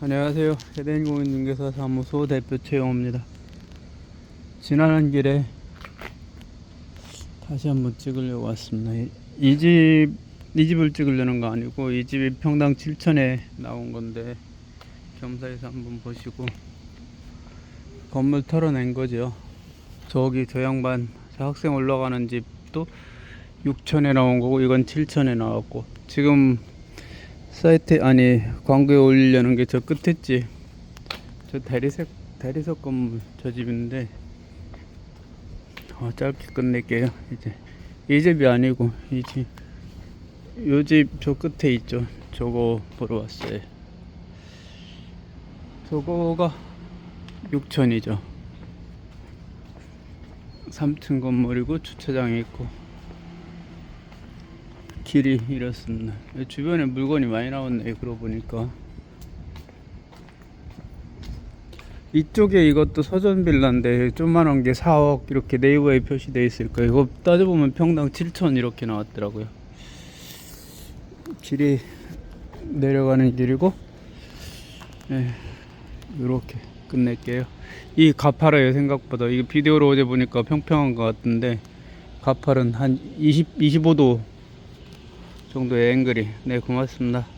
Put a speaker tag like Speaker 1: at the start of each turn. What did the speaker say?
Speaker 1: 안녕하세요. 해대인공인중개사 사무소 대표 최영호입니다. 지나는 길에 다시 한번 찍으려고 왔습니다. 이 집, 이 집을 찍으려는 거 아니고 이 집이 평당 7천에 나온 건데 겸사해서 한번 보시고 건물 털어낸 거죠. 저기 저 양반 저 학생 올라가는 집도 6천에 나온 거고 이건 7천에 나왔고 지금 사이트 아니 광고에 올리려는 게 저 끝에 집. 저 대리석 대리석 건물 저 집인데 어, 짧게 끝낼게요. 이제 이 집이 아니고 이 집. 요 집 저 끝에 있죠. 저거 보러 왔어요. 저거가 6천이죠. 3층 건물이고 주차장이 있고 길이 이렇습니다. 주변에 물건이 많이 나왔네. 그러고 보니까 이쪽에 이것도 서전 빌라인데 좀만한 게 4억 이렇게 네이버에 표시돼 있을 거예요. 이거 따져보면 평당 7천 이렇게 나왔더라고요. 길이 내려가는 길이고, 네, 이렇게 끝낼게요. 이 가파라요 생각보다 이게 비디오로 어제 보니까 평평한 것 같은데 가팔은 한 20, 25도 정도의 앵글이. 네 고맙습니다